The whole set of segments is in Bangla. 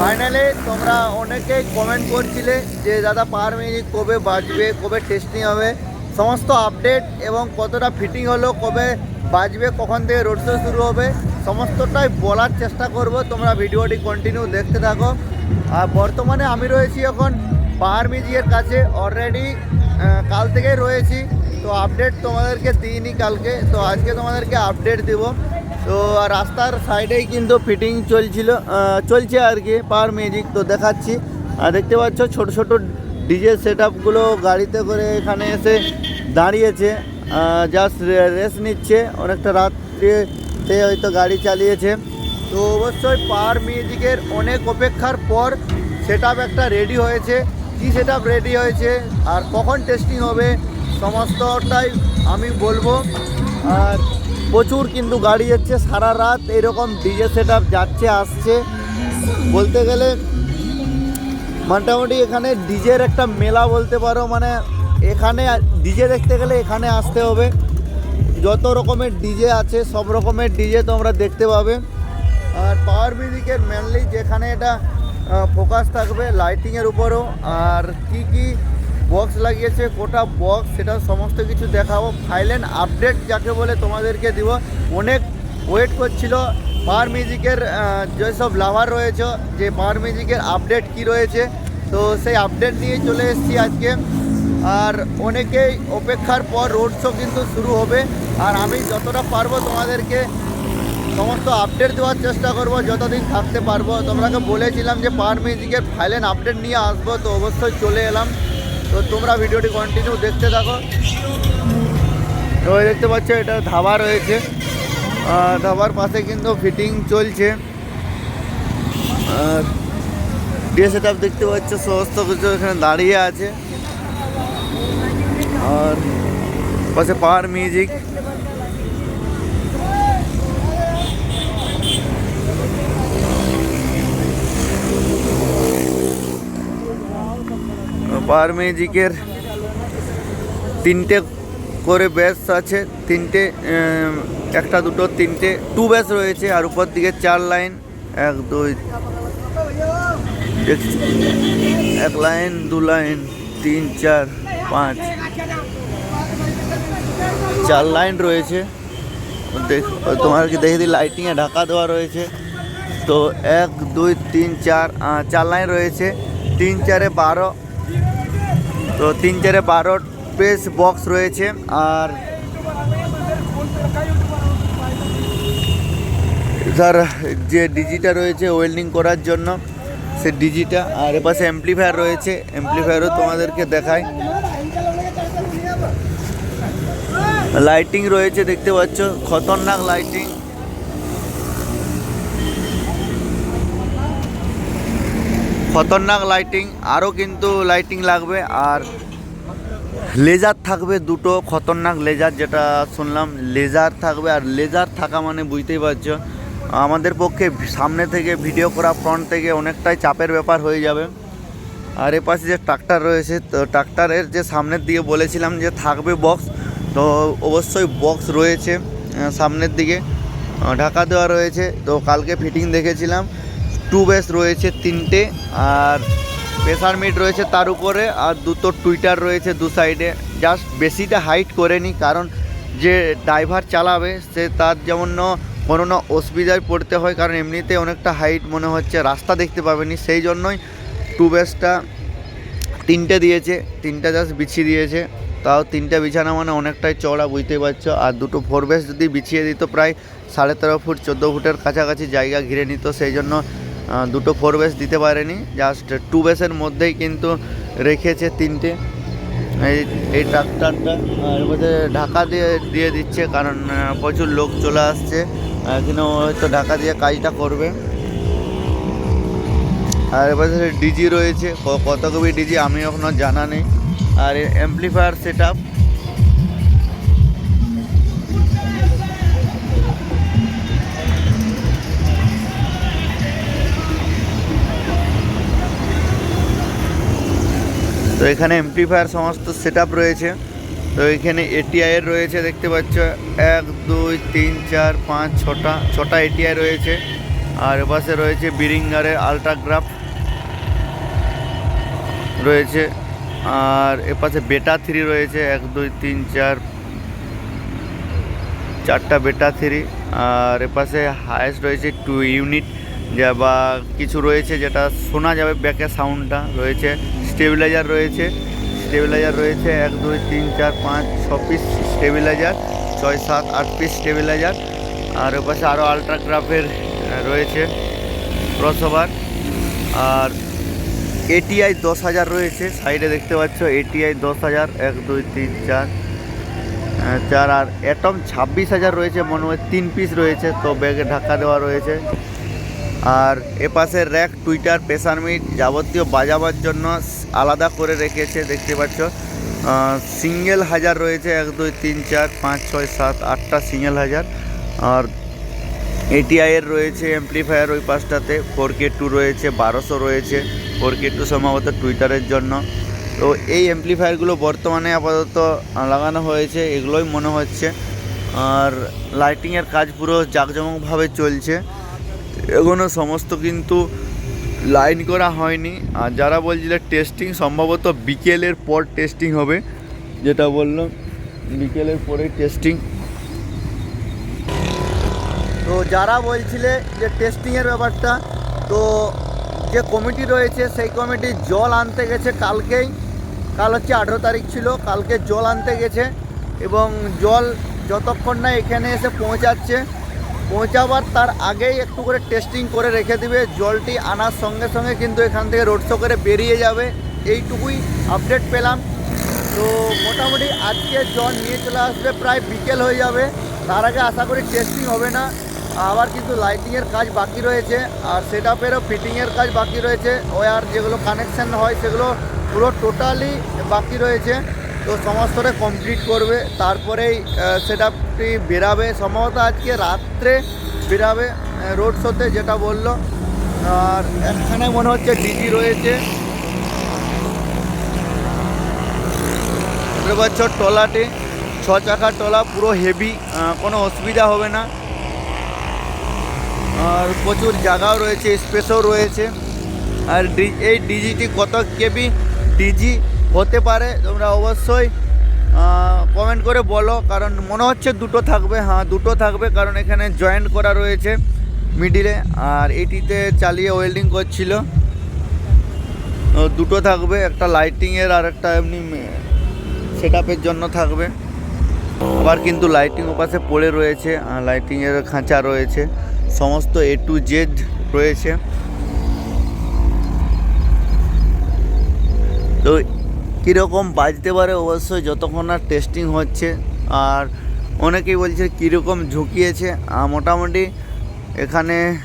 ফাইনালি তোমরা অনেকেই কমেন্ট করছিলে যে, দাদা, পার মিনিট কবে বাজবে? কবে টেস্টিং হবে? সমস্ত আপডেট এবং কতটা ফিটিং হলো, কবে বাজবে, কখন থেকে রোড শো শুরু হবে, সমস্তটাই বলার চেষ্টা করব। তোমরা ভিডিওটি কন্টিনিউ দেখতে থাকো। আর বর্তমানে আমি রয়েছি এখন পাহাড় মিউজিকের কাছে। অলরেডি কাল থেকেই রয়েছি। তো আপডেট তোমাদেরকে দিইনি কালকে। তো আজকে তোমাদেরকে আপডেট দেবো। তো রাস্তার সাইডেই কিন্তু ফিটিং চলছিল চলছে আর কি পাওয়ার মিউজিক তো দেখাচ্ছি। আর দেখতে পাচ্ছ ছোট ছোট ডিজে সেট আপগুলো গাড়িতে করে এখানে এসে দাঁড়িয়েছে জাস্ট রেস্ট নিচ্ছে। অনেকটা রাত্রিতে হয়তো গাড়ি চালিয়েছে। তো অবশ্যই পাওয়ার মিউজিকের অনেক অপেক্ষার পর সেট একটা রেডি হয়েছে। কী সেট রেডি হয়েছে আর কখন টেস্টিং হবে, সমস্তটাই আমি বলব। আর প্রচুর কিন্তু গাড়ি যাচ্ছে, সারা রাত এরকম ডিজে সেট যাচ্ছে, আসছে। বলতে গেলে মোটামুটি এখানে ডিজের একটা মেলা বলতে পারো মানে এখানে ডিজে দেখতে গেলে এখানে আসতে হবে। যত রকমের ডিজে আছে, সব রকমের ডিজে তোমরা দেখতে পাবে। আর পাওয়ার মিউজিকের মেনলি যেখানে এটা ফোকাস থাকবে লাইটিংয়ের উপরও। আর কি কি বক্স লাগিয়েছে কোটা বক্স সেটা সমস্ত কিছু দেখাবো। ফাইলেন আপডেট যাকে বলে তোমাদেরকে দিব। অনেক ওয়েট করছিল। পাওয়ার মিউজিকের যেসব লাভার রয়েছে, যে পাওয়ার মিউজিকের আপডেট কি রয়েছে, তো সেই আপডেট নিয়ে চলে এসেছি আজকে। আর অনেকেই অপেক্ষার পর রোড শো কিন্তু শুরু হবে। আর আমি যতটা পারব তোমাদেরকে সমস্ত আপডেট দেওয়ার চেষ্টা করব, যতদিন থাকতে পারব। তোমরাকে বলেছিলাম যে পাওয়ার মিউজিকের ফাইলেন আপডেট নিয়ে আসব, তো অবশ্যই চলে এলাম। তো তোমরা ভিডিওটি কন্টিনিউ দেখতে থাকো। তো দেখতে পাচ্ছ, এটা ধাবা রয়েছে। ধাবার পাশে কিন্তু ফিটিং চলছে। ডিএ সেট দেখতে পাচ্ছ, সমস্ত কিছু এখানে দাঁড়িয়ে আছে। আর পাশে পাওয়ার মিউজিক পাওয়ার মিউজিকের তিনটে করে ব্যাস আছে, তিনটে একটা দুটো, তিনটে টু ব্যাস রয়েছে, আর উপর দিকে চার লাইন এক, দুই, এক- এক লাইন দু লাইন তিন, চার, পাঁচ, চার লাইন রয়েছে। দেখ- তোমার কি দেখে দিই লাইটিংয়ে ঢাকা দেওয়া রয়েছে। তো এক, দুই, তিন, চার চার লাইন রয়েছে। তিন, চারে বারো তো তিন চারে বারো পেস বক্স রয়েছে, আর স্যার যে ডিজিটা রয়েছে ওয়েল্ডিং করার জন্য, সে ডিজিটা, আর এপাশে অ্যাম্পলিফায়ার রয়েছে অ্যাম্পলিফায়ারও তোমাদেরকে দেখায় লাইটিং রয়েছে, দেখতে পাচ্ছ, খতরনাক লাইটিং খতরনাক লাইটিং আরও কিন্তু লাইটিং লাগবে আর লেজার থাকবে দুটো, খতরনাক লেজার যেটা শুনলাম লেজার থাকবে আর লেজার থাকা মানে বুঝতেই পারছ। আমাদের পক্ষে সামনে থেকে ভিডিও করা ফ্রন্ট থেকে অনেকটাই চাপের ব্যাপার হয়ে যাবে। আর এ পাশে যে ট্রাক্টর রয়েছে, তো ট্রাক্টরের যে সামনের দিকে বলেছিলাম যে থাকবে বক্স তো অবশ্যই বক্স রয়েছে সামনের দিকে। ঢাকা দেওয়া রয়েছে, তো কালকে ফিটিং দেখেছিলাম। টু বেস রয়েছে তিনটে, আর প্রেসার মিট রয়েছে তার উপরে, আর দুটো টুইটার রয়েছে দু সাইডে। জাস্ট বেশিটা হাইট করেনি কারণ যে ড্রাইভার চালাবে, সে তার যেমন কোনো না অসুবিধায় পড়তে হয়, কারণ এমনিতে অনেকটা হাইট মনে হচ্ছে রাস্তা দেখতে পাবেনি। সেই জন্যই টু বেসটা তিনটে দিয়েছে, তিনটা জাস্ট বিছিয়ে দিয়েছে। তাও তিনটা বিছানা মানে অনেকটাই চওড়া, বুঝতেই পারছ। আর দুটো ফোর বেস যদি বিছিয়ে দিত প্রায় সাড়ে তেরো ফুট, চোদ্দ ফুটের কাছাকাছি জায়গা ঘিরে নিত, সেই জন্য দুটো ফোর বেস দিতে পারেনি। জাস্ট টু বেসের মধ্যেই কিন্তু রেখেছে তিনটে। এই এই ট্রাক্টরটা আর মধ্যে ঢাকা দিয়ে দিয়ে দিচ্ছে, কারণ প্রচুর লোক চলে আসছে। এখানে হয়তো ঢাকা দিয়ে কাজটা করবে। আর এবার ডিজি রয়েছে কত কবি ডিজি আমি এখনও জানা নেই। আর অ্যাম্পলিফায়ার সেট তো এখানে এমপ্লিফায়ার সমস্ত সেট রয়েছে। তো এখানে এটিআইয়ের রয়েছে, দেখতে পাচ্ছ। এক, দুই, তিন, চার, পাঁচ, ছটা ছটা এটিআই রয়েছে। আর এপাশে রয়েছে বিরিঙ্গারের আলট্রাগ্রাফ রয়েছে। আর এপাশে বেটা থ্রি রয়েছে। এক, দুই, তিন, চার, চারটা বেটা থ্রি আর এপাশে হায়েস্ট রয়েছে টু ইউনিট যা বা কিছু রয়েছে যেটা শোনা যাবে ব্যাকে সাউন্ডটা রয়েছে। স্টেবিলাইজার রয়েছে। স্টেবিলাইজার রয়েছে এক, দুই, তিন, চার, পাঁচ, ছ পিস স্টেবিলাইজার, ছয়, সাত, আট পিস স্টেবিলাইজার। আর ওপাশে আরও আলট্রাগ্রাফের রয়েছে ক্রসওভার আর এটিআই দশ হাজার রয়েছে। সাইডে দেখতে পাচ্ছ এটিআই দশ হাজার, এক, দুই, তিন, চার চার, আর অ্যাটম ছাব্বিশ হাজার রয়েছে। মনে হয় তিন পিস রয়েছে। তো ব্যাগে ঢাকা দেওয়া রয়েছে। আর এপাশে র্যাক, টুইটার, প্রেসার মিট যাবতীয় বাজাবার জন্য আলাদা করে রেখেছে, দেখতে পাচ্ছ। সিঙ্গেল হাজার রয়েছে, এক, দুই, তিন, চার, পাঁচ, ছয়, সাত, আটটা সিঙ্গেল হাজার। আর এটিআইয়ের রয়েছে অ্যাম্পলিফায়ার ওই পাশটাতে ফোর কে টু রয়েছে, বারোশো রয়েছে ফোর কে টু সম্ভবত টুইটারের জন্য। তো এই অ্যাম্পলিফায়ারগুলো বর্তমানে আপাতত লাগানো হয়েছে, এগুলোই মনে হচ্ছে। আর লাইটিংয়ের কাজ পুরো জাঁকজমকভাবে চলছে। এগুলো সমস্ত কিন্তু লাইন করা হয়নি। আর যারা বলছিল টেস্টিং সম্ভবত বিকেলের পর টেস্টিং হবে, যেটা বলল বিকেলের পরে টেস্টিং তো যারা বলছিলে যে টেস্টিংয়ের ব্যাপারটা, তো যে কমিটি রয়েছে, সেই কমিটি জল আনতে গেছে কালকেই। কাল হচ্ছে আঠেরো তারিখ ছিল, কালকে জল আনতে গেছে এবং জল যতক্ষণ না এখানে এসে পৌঁছাচ্ছে পৌঁছাবার তার আগেই একটু করে টেস্টিং করে রেখে দিবে। জলটি আনার সঙ্গে সঙ্গে কিন্তু এখান থেকে রোড শো করে বেরিয়ে যাবে। এইটুকুই আপডেট পেলাম। তো মোটামুটি আজকে জল নিয়ে চলে আসবে, প্রায় বিকেল হয়ে যাবে। তার আগে আশা করি টেস্টিং হবে না। আবার কিন্তু লাইটিংয়ের কাজ বাকি রয়েছে। আর সেট আপেরও ফিটিংয়ের কাজ বাকি রয়েছে। ওয়ার যেগুলো কানেকশান হয় সেগুলো পুরো টোটালি বাকি রয়েছে। তো সমস্তটা কমপ্লিট করবে, তারপরেই সেট আপটি বেরাবে। সম্ভবত আজকে রাত্রে বেরাবে রোড শোতে যেটা বলল। আর এখানে মনে হচ্ছে ডিজি রয়েছে। পারছ, টলাটি, ছ চাকার টলা, পুরো হেভি কোনো অসুবিধা হবে না। আর প্রচুর জায়গাও রয়েছে স্পেসও রয়েছে। আর এই ডিজিটি কত কেবি? ডিজি হতে পারে, তোমরা অবশ্যই কমেন্ট করে বলো, কারণ মনে হচ্ছে দুটো থাকবে হ্যাঁ দুটো থাকবে, কারণ এখানে জয়েন্ট করা রয়েছে মিডিলে আর এটিতে চালিয়ে ওয়েল্ডিং করছিল। দুটো থাকবে, একটা লাইটিংয়ের আর একটা এমনি সেট জন্য থাকবে। আবার কিন্তু লাইটিং ওপাশে পড়ে রয়েছে লাইটিংয়ের খাঁচা রয়েছে, সমস্ত এ টু জেড রয়েছে। তো কীরকম বাজতে পারে অবশ্যই যতক্ষণ না টেস্টিং হচ্ছে। আর অনেকেই বলছে কীরকম ঝুঁকিয়েছে। মোটামুটি এখানে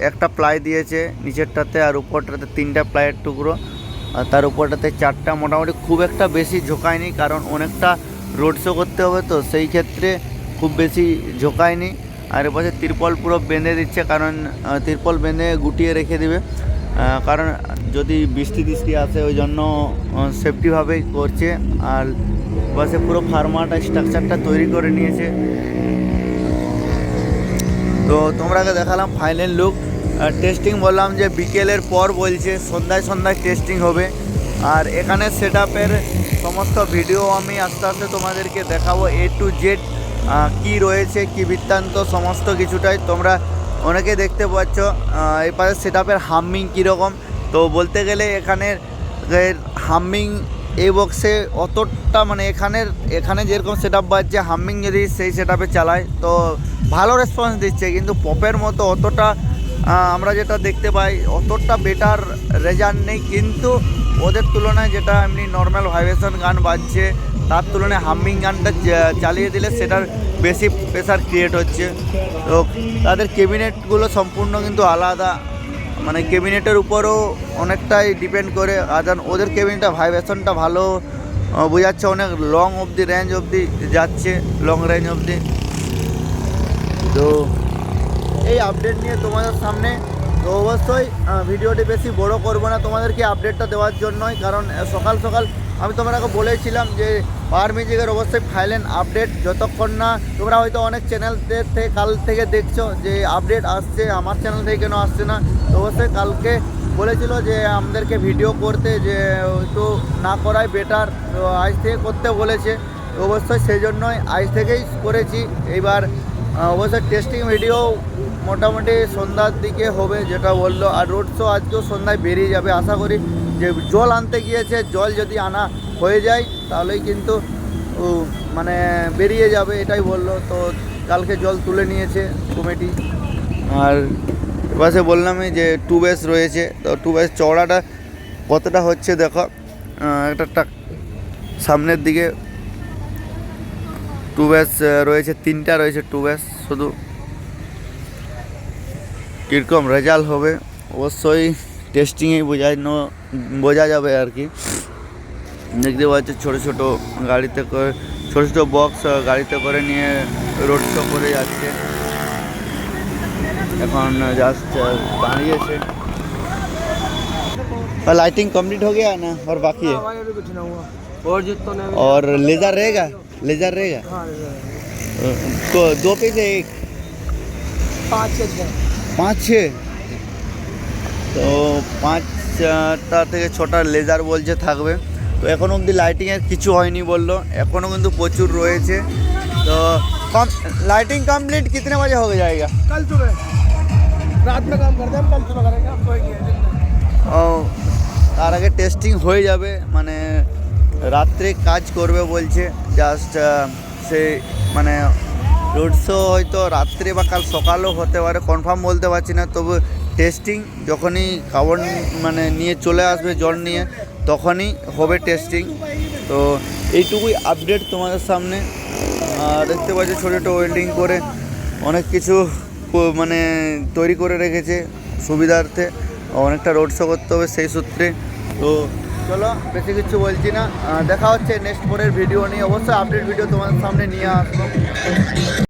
একটা- প্লাই দিয়েছে, নিচেরটাতে আর উপরটাতে তিনটা প্লাইয়ের টুকরো। আর তার উপরটাতে চারটা, মোটামুটি খুব একটা বেশি ঝোঁকায়নি, কারণ অনেকটা রোড শো করতে হবে তো, সেই ক্ষেত্রে খুব বেশি ঝোঁকায়নি। আর এপাশে তিরপল পুরো বেঁধে দিচ্ছে, কারণ তিরপল বেঁধে গুটিয়ে রেখে দিবে। কারণ যদি বৃষ্টি টিষ্টি আসে, ওই জন্য সেফটিভাবেই করছে। আর বাসে পুরো ফার্মাটা স্ট্রাকচারটা তৈরি করে নিয়েছে। তো তোমরাকে দেখালাম ফাইনাল লুক টেস্টিং বললাম যে বিকেলের পর বলছে, সন্ধ্যায় সন্ধ্যায় টেস্টিং হবে। আর এখানে সেট সমস্ত ভিডিও আমি আস্তে আস্তে তোমাদেরকে দেখাবো এ টু জেড কী রয়েছে, কী বৃত্তান্ত, সমস্ত কিছুটাই তোমরা অনেকে দেখতে পাচ্ছ। এই সেট আপের হামিং কীরকম তো বলতে গেলে এখানের হামিং এই বক্সে অতটা মানে এখানের, এখানে যেরকম সেট আপ বাজছে হামিং যদি সেই সেট আপে চালায়, তো ভালো রেসপন্স দিচ্ছে। কিন্তু পপের মতো অতটা আমরা যেটা দেখতে পাই, অতটা বেটার রেজাল্ট নেই। কিন্তু ওদের তুলনায় যেটা এমনি নর্মাল ভাইব্রেশন গান বাজছে, তার তুলনায় হামিং গানটা চালিয়ে দিলে সেটার বেশি প্রেশার ক্রিয়েট হচ্ছে। তো তাদের কেবিনেটগুলো সম্পূর্ণ কিন্তু আলাদা। মানে ক্যাবিনেটের উপরও অনেকটাই ডিপেন্ড করে। আদান ওদের ক্যাবিনেটটা ভাইব্রেশনটা ভালো বোঝাচ্ছে অনেক লং অবধি রেঞ্জ অবধি যাচ্ছে লং রেঞ্জ অবধি। তো এই আপডেট নিয়ে তোমাদের সামনে। তো অবশ্যই ভিডিওটি বেশি বড় করব না। তোমাদেরকে আপডেটটা দেওয়ার জন্যই, কারণ সকাল সকাল আমি তোমাকে বলেছিলাম যে পাওয়ার মিউজিকের অবশ্যই ফাইলেন আপডেট যতক্ষণ না তোমরা হয়তো অনেক চ্যানেলদের থেকে কাল থেকে দেখছ যে আপডেট আসছে, আমার চ্যানেল থেকে কেন আসছে না। তো অবশ্যই কালকে বলেছিল যে আমাদেরকে ভিডিও করতে, যে একটু না করাই বেটার তো আজ থেকে করতে বলেছে। অবশ্যই সেই জন্যই আজ থেকেই করেছি। এইবার অবশ্যই টেস্টিং ভিডিও মোটামুটি সন্ধ্যার দিকে হবে যেটা বলল। আর রোড শো আজকেও সন্ধ্যায় বেরিয়ে যাবে। আশা করি যে জল আনতে গিয়েছে, জল যদি আনা হয়ে যায় তাহলেই কিন্তু মানে বেরিয়ে যাবে, এটাই বলল। তো কালকে জল তুলে নিয়েছে কমিটি। আর এপাশে বললামই যে টু বেস রয়েছে, তো টু বেস চওড়াটা কতটা হচ্ছে দেখো। একটা সামনের দিকে টু ব্যাস রয়েছে, তিনটা রয়েছে টু ব্যাস শুধু। কীরকম রেজাল্ট হবে, অবশ্যই টেস্টিংয়েই বোঝানো, বোঝা যাবে আর কি। দেখতে পাচ্ছি ছোটো ছোটো গাড়িতে করে ছোটো ছোটো বক্স গাড়িতে করে নিয়ে রোড শো করে যাচ্ছে এখন জাস্ট দাঁড়িয়েছে लाइटिंग कंप्लीट हो गया ना और बाकी है हमारे अभी कुछ ना हुआ और जितना ने और लेजर रहेगा लेजर रहेगा हाँ तो दो पीस है एक पाँच छः दिन পাঁচ ছে তো পাঁচটা থেকে ছটা লেজার বলছে থাকবে তো এখন অবধি লাইটিংয়ের কিছু হয়নি বললো এখনও কিন্তু প্রচুর রয়েছে তো কম লাইটিং কমপ্লিট कितने बजे हो जाएगा कल सुबह रात में काम करते हैं हम कल सुबह करेंगे अब कोई नहीं है दिन में। ও তার আগে টেস্টিং হয়ে যাবে মানে রাত্রে কাজ করবে বলছে জাস্ট সে মানে রোড শো হয়তো রাত্রে বা কাল সকালেও হতে পারে কনফার্ম বলতে পারছি না তবু টেস্টিং যখনই খাবার মানে নিয়ে চলে আসবে জল নিয়ে তখনই হবে টেস্টিং তো এইটুকুই আপডেট তোমাদের সামনে। দেখতে পাচ্ছ ছোটো ছোটো ওয়েল্ডিং করে অনেক কিছু মানে তৈরি করে রেখেছে সুবিধার্থে। অনেকটা রোড শো করতে হবে সেই সূত্রে। তো চলো, বেশি কিছু বলছি না। দেখা হচ্ছে নেক্সট পরের ভিডিও নিয়ে। অবশ্যই আপডেট ভিডিও তোমাদের সামনে নিয়ে আসব।